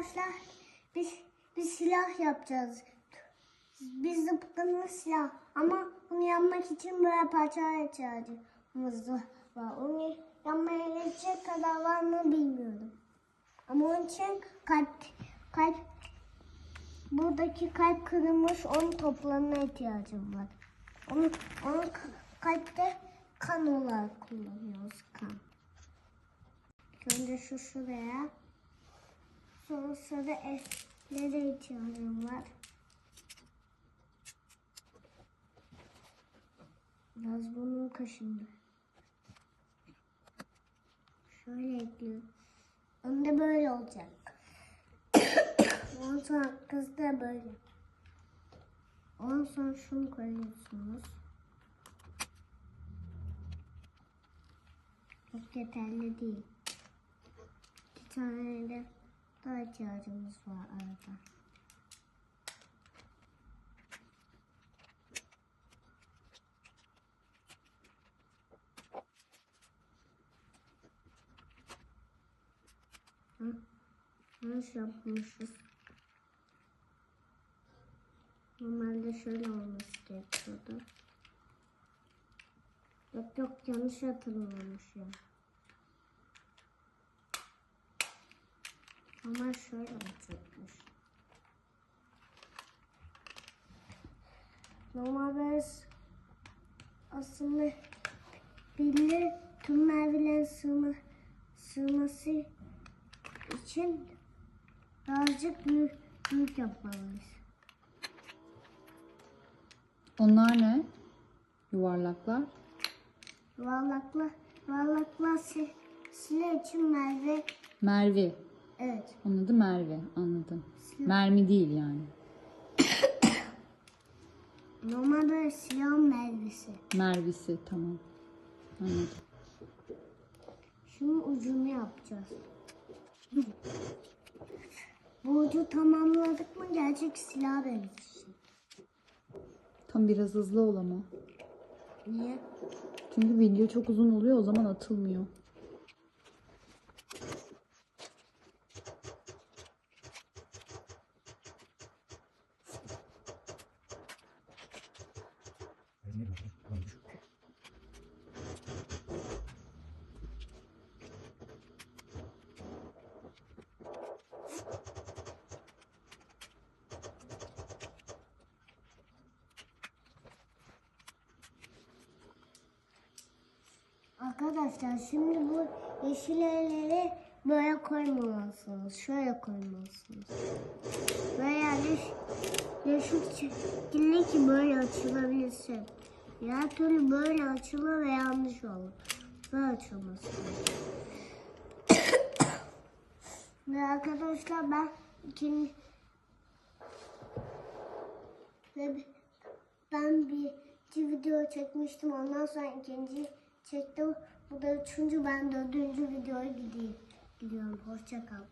Arkadaşlar biz bir silah yapacağız. Biz zıpkınlı silah ama bunu yapmak için böyle parçalar ihtiyacımız var. Onu yapmaya yetecek kadar var mı bilmiyorum. Ama onun için kalp, kalp buradaki kalp kırılmış onun toplamına ihtiyacım var. Onu, onu kalpte kan olarak kullanıyoruz kan. Önce şu şuraya. Sonra sonra eslere ihtiyacım var. Biraz bunun kaşındı. Şöyle ekliyorum. Önde böyle olacak. Ondan sonra kız da böyle. Ondan sonra şunu koyuyorsunuz. Çok yeterli değil. Bir tane de daha ihtiyacımız var arada. Yanlış yapmışız. Normalde şöyle olması gerekiyordu. Yok yok yanlış hatırlamış ya. Ama şöyle olacakmış. Normalde aslında bilir tüm mervilerin sığma, sığması için birazcık büyük, büyük yapmalıyız. Onlar ne? Yuvarlaklar. Yuvarlakla, yuvarlakla si, silah için merve, Merve. Evet. Onun adı Merve. Anladım. Silah. Mermi değil yani. Normalde silah mervesi. Mervisi tamam. Anladım. Şimdi ucunu yapacağız. Bu ucu tamamladık mı gerçek silah benzesin. Tam biraz hızlı ol ama. Niye? Çünkü video çok uzun oluyor o zaman atılmıyor. Arkadaşlar şimdi bu yeşil elleri böyle koymamalısınız. Şöyle koymalısınız. Veya yeş, yeşil şekilli ki böyle açılabilsin. Diğer türlü böyle açılır ve yanlış olur. Böyle açılması. Ve arkadaşlar ben ikinci ve ben bir iki video çekmiştim. Ondan sonra ikinci çektim. Bu da üçüncü. Ben dördüncü videoya gideyim. Gidiyorum. Hoşça kal.